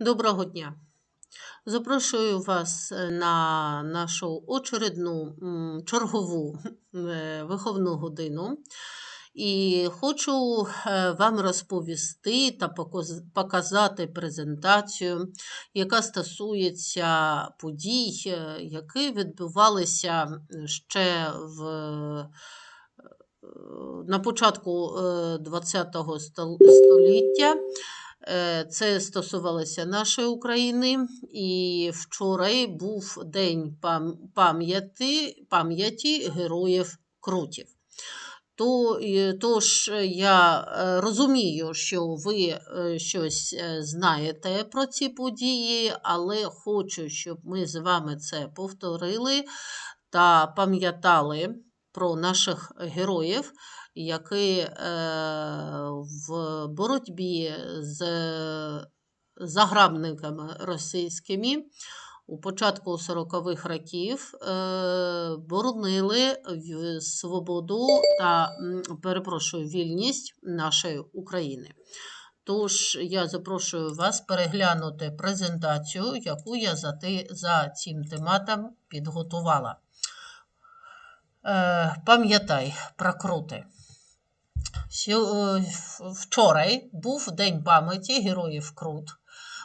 Доброго дня! Запрошую вас е, на нашу очередну чергову е, виховну годину. І хочу е, вам розповісти та показати презентацію, яка стосується подій, які відбувалися ще в, на початку ХХ століття. Е, Це стосувалося нашої України, і вчора був День пам'яті пам'яті героїв Крутів. То, е, тож я е, розумію, що ви щось знаєте про ці події, але хочу, щоб ми з вами це повторили та пам'ятали про наших героїв, які е, в боротьбі з загарбниками російськими у початку 40-х років е, боронили свободу та, перепрошую, вільність нашої України. Тож я запрошую вас переглянути презентацію, яку я за, за цим тематом підготувала. Е, пам'ятай про крути. Е, Вчора був День пам'яті героїв Крут,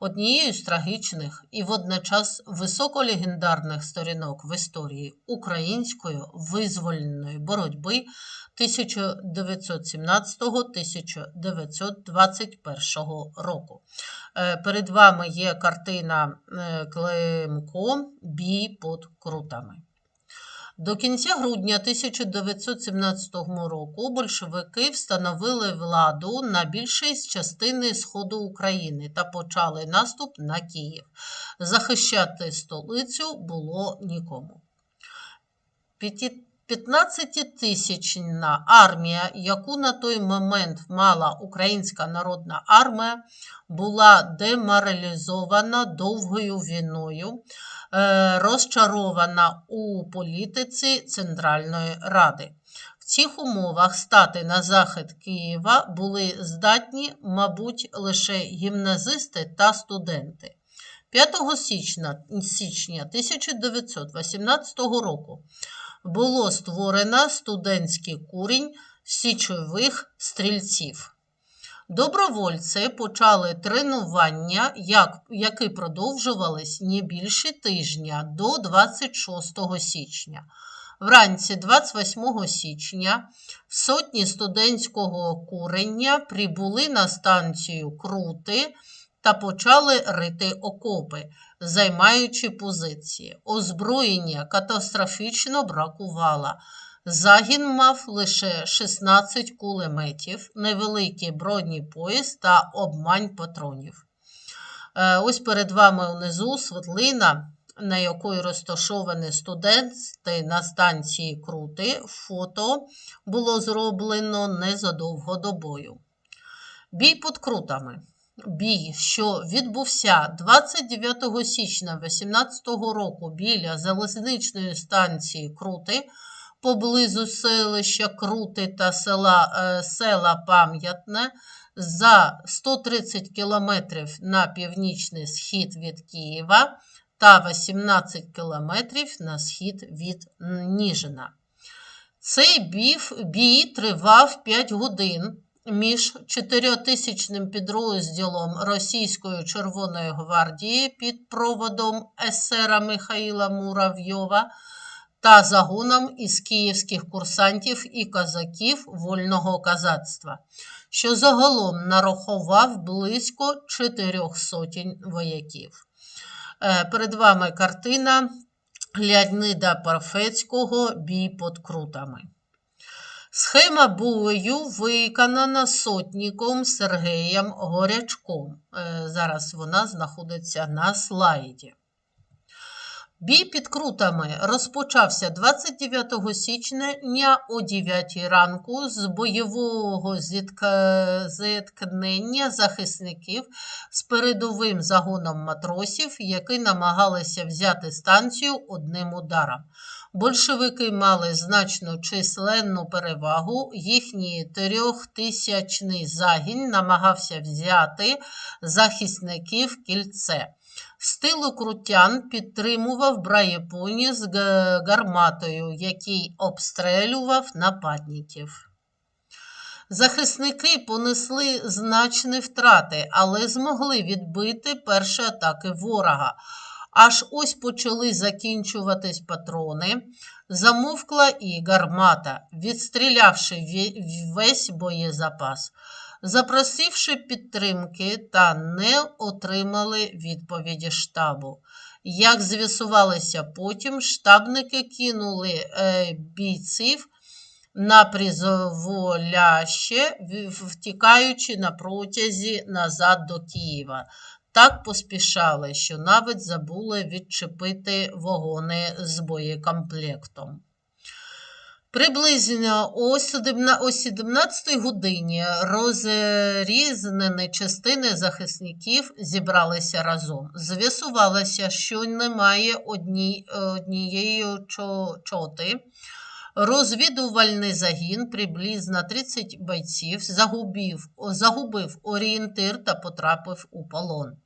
однією з трагічних і водночас високолегендарних сторінок в історії української визвольної боротьби 1917-1921 року. Е, Перед вами є картина е, Климко Бій під крутами. До кінця грудня 1917 року большевики встановили владу на більшій частини сходу України та почали наступ на Київ. Захищати столицю було нікому. 15-тисячна армія, яку на той момент мала Українська народна армія, була деморалізована довгою війною, розчарована у політиці Центральної Ради. В цих умовах стати на захід Києва були здатні, мабуть, лише гімназисти та студенти. 5 січня, січня 1918 року було створено студентський курінь січових стрільців. Добровольці почали тренування, як, які продовжувались не більше тижня до 26 січня. Вранці 28 січня сотні студентського курення прибули на станцію Крути та почали рити окопи, займаючи позиції. Озброєння катастрофічно бракувало. Загін мав лише 16 кулеметів, невеликий бронепоїзд та обмань патронів. Е, Ось перед вами внизу світлина, на якої розташовані студенти на станції Крути. Фото було зроблено незадовго до бою. Бій під крутами. Бій, що відбувся 29 січня 18 року біля залізничної станції Крути, поблизу селища Крути та села, е, села Пам'ятне за 130 кілометрів на північний схід від Києва та 18 кілометрів на схід від Ніжина. Цей бій, тривав 5 годин між 4-тисячним підрозділом Російської Червоної гвардії під проводом есера Михаїла Муравйова та загоном із київських курсантів і козаків вольного казацтва, що загалом нарахував близько 4 сотень вояків. Е, Перед вами картина Леоніда Парфецького Бій під крутами. Схема бою виконана сотником Сергеєм Горячком. Е, Зараз вона знаходиться на слайді. Бій під крутами розпочався 29 січня о 9 ранку з бойового зітка- зіткнення захисників з передовим загоном матросів, які намагалися взяти станцію одним ударом. Большевики мали значну численну перевагу. Їхній трьохтисячний загін намагався взяти захисників кільце. З крутян підтримував Браєпоні з гарматою, який обстрелював нападників. Захисники понесли значні втрати, але змогли відбити перші атаки ворога. Аж ось почали закінчуватись патрони, замовкла і гармата, відстрілявши весь боєзапас. Запросивши підтримки та не отримали відповіді штабу. Як з'ясувалося потім, штабники кинули е, бійців на призволяще, втікаючи на протязі назад до Києва. Так поспішали, що навіть забули відчепити вагони з боєкомплектом. Приблизно о 17 о 17 годині розрізнені частини захисників зібралися разом. З'ясувалося, що немає одні, однієї чо- чоти. Розвідувальний загін, приблизно 30 бойців, загубив, загубив орієнтир та потрапив у полон.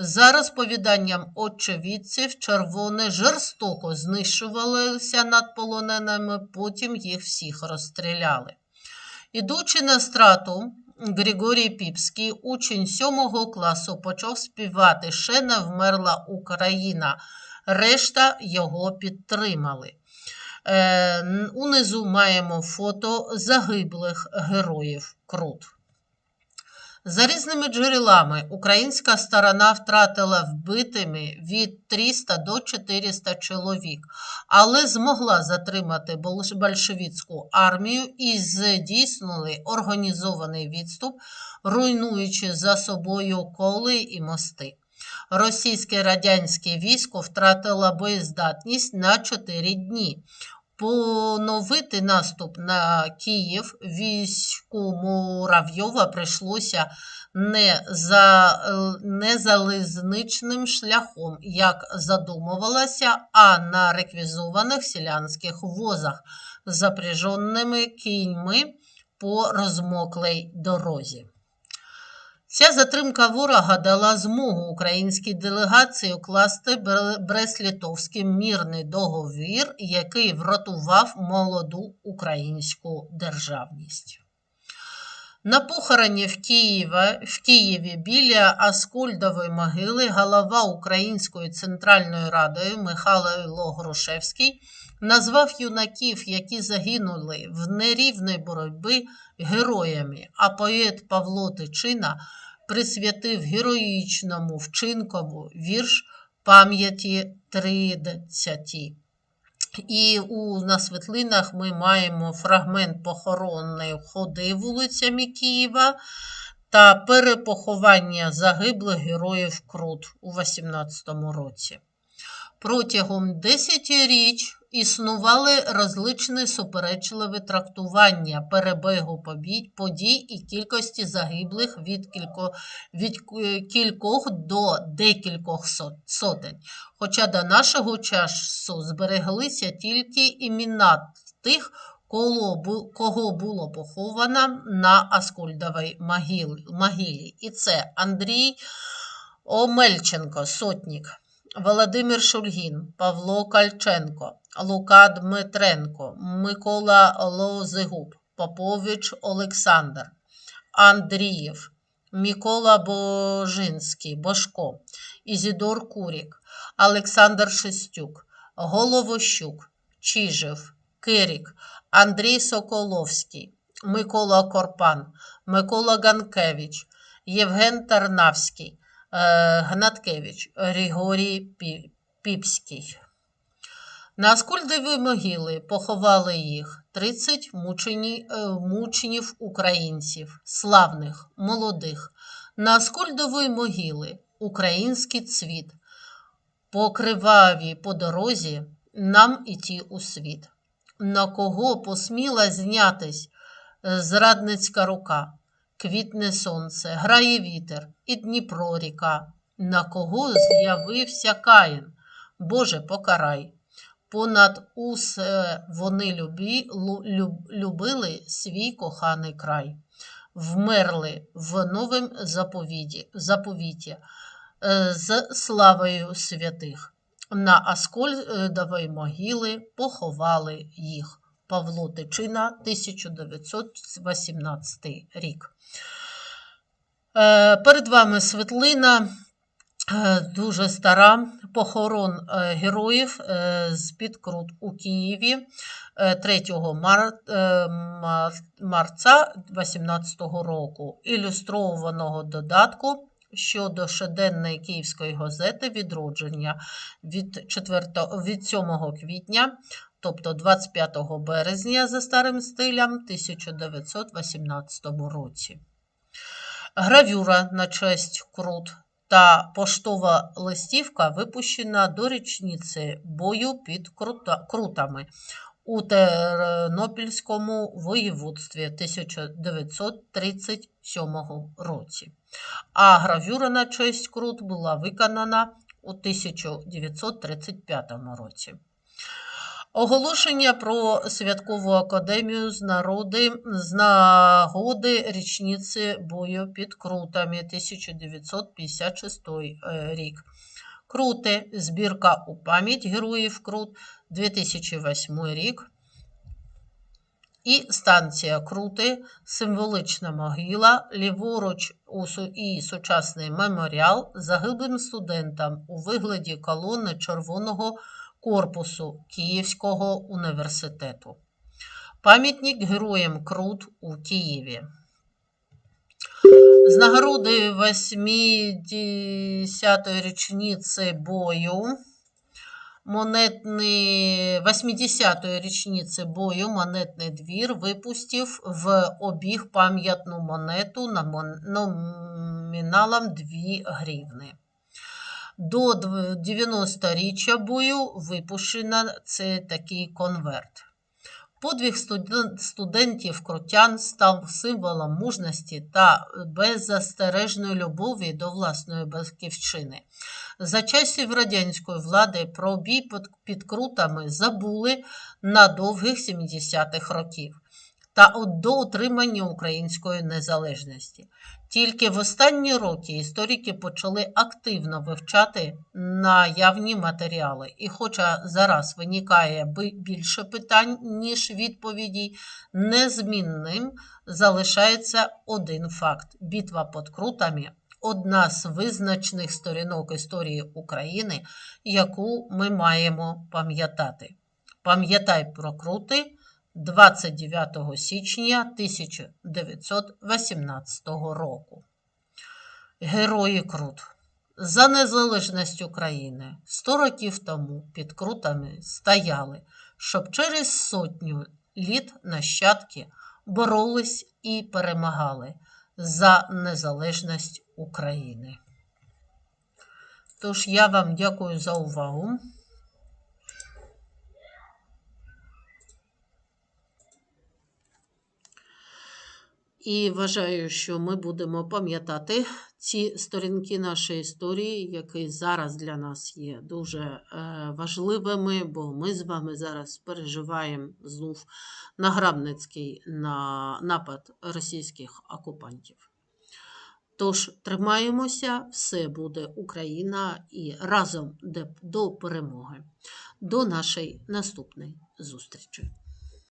За розповіданням очевидців, червони жорстоко знищувалися над полоненими, потім їх всіх розстріляли. Ідучи на страту, Григорій Піпський, учень сьомого класу, почав співати «Ще не вмерла Україна». Решта його підтримали. Е, унизу маємо фото загиблих героїв Крут. За різними джерелами, українська сторона втратила вбитими від 300 до 400 чоловік, але змогла затримати больш- большевицьку армію і здійснили організований відступ, руйнуючи за собою коли і мости. Російське радянське військо втратило боєздатність на 4 дні. Поновити наступ на Київ війську Муравйова прийшлося не, за, не залізничним шляхом, як задумувалося, а на реквізованих селянських возах, запряженими кіньми по розмоклій дорозі. Ця затримка ворога дала змогу українській делегації укласти Бре- Брест-Литовський мірний договір, який врятував молоду українську державність. На похороні в, Києва, в Києві біля Аскольдової могили голова Української центральної ради Михайло Грушевський назвав юнаків, які загинули в нерівній боротьбі, героями, а поет Павло Тичина присвятив героїчному вчинкову вірш пам'яті тридцяті. І у, на світлинах ми маємо фрагмент похоронної ходи вулицями Києва та перепоховання загиблих героїв Крут у 18 році. Протягом 10 річ існували розличні суперечливі трактування перебігу подій і кількості загиблих від, кілько, від кількох до декількох сотень. Хоча до нашого часу збереглися тільки імена тих, кого бу- кого було поховано на Аскольдовій могилі. І це Андрій Омельченко, сотник, Володимир Шульгін, Павло Кальченко, Лука Дмитренко, Микола Лозигуб, Попович Олександр, Андрієв, Микола Божинський, Бошко, Ізідор Курік, Олександр Шестюк, Головощук, Чижев, Кирік, Андрій Соколовський, Микола Корпан, Микола Ганкевич, Євген Тарнавський, Гнаткевич, Григорій Піпський. На Аскольдові могили поховали їх 30 мучені, е, мученів українців, славних, молодих. На Аскольдової могили український цвіт. По кривавій по дорозі нам іти у світ. На кого посміла знятись е, зрадницька рука, квітне сонце, грає вітер і Дніпро ріка. На кого з'явився Каїн? Боже, покарай. Понад усе вони любі, люб- любили свій коханий край, вмерли в новим заповіті е, з славою святих. На Аскольдовій могили поховали їх. Павло Тичина, 1918 рік. Е, Перед вами світлина е, дуже стара похорон е, героїв з Підкрут у Києві е, 3 мар... е, марця 18 року, ілюстрованого додатку щодо щоденної Київської газети «Відродження» від, 4... від 7 квітня, тобто 25 березня за старим стилем 1918 році. Гравюра на честь Крут та поштова листівка випущена до річниці бою під Крутами у Тернопільському воєводстві 1937 році. А гравюра на честь Крут була виконана у 1935 році. Оголошення про святкову академію з народи з нагоди річниці бою під Крутами 1956 е, рік. Крути, збірка у пам'ять героїв Крут 2008 рік. І станція Крути, символична могила, ліворуч і сучасний меморіал загиблим студентам у вигляді колони червоного корпусу Київського університету. Пам'ятник героям Крут у Києві. З нагороди 80-ї річниці бою монетний 80-ї річниці бою монетний двір випустив в обіг пам'ятну монету на номіналом 2 гривни. До 90-річчя бою випущено це такий конверт. Подвиг студентів крутян став символом мужності та беззастережної любові до власної батьківщини. За часів радянської влади про бій під крутами забули на довгих 70-х років та от до отримання української незалежності. Тільки в останні роки історики почали активно вивчати наявні матеріали. І хоча зараз виникає більше питань, ніж відповідей, незмінним залишається один факт: битва під крутами одна з визначних сторінок історії України, яку ми маємо пам'ятати. Пам'ятай про крути 29 січня 1918 року. Герої Крут. За незалежність України 100 років тому під крутами стояли, щоб через сотню літ нащадки боролись і перемагали за незалежність України. Тож я вам дякую за увагу. І вважаю, що ми будемо пам'ятати ці сторінки нашої історії, які зараз для нас є дуже е, важливими, бо ми з вами зараз переживаємо знов награбницький на напад російських окупантів. Тож тримаємося, все буде Україна і разом до перемоги. До нашої наступної зустрічі.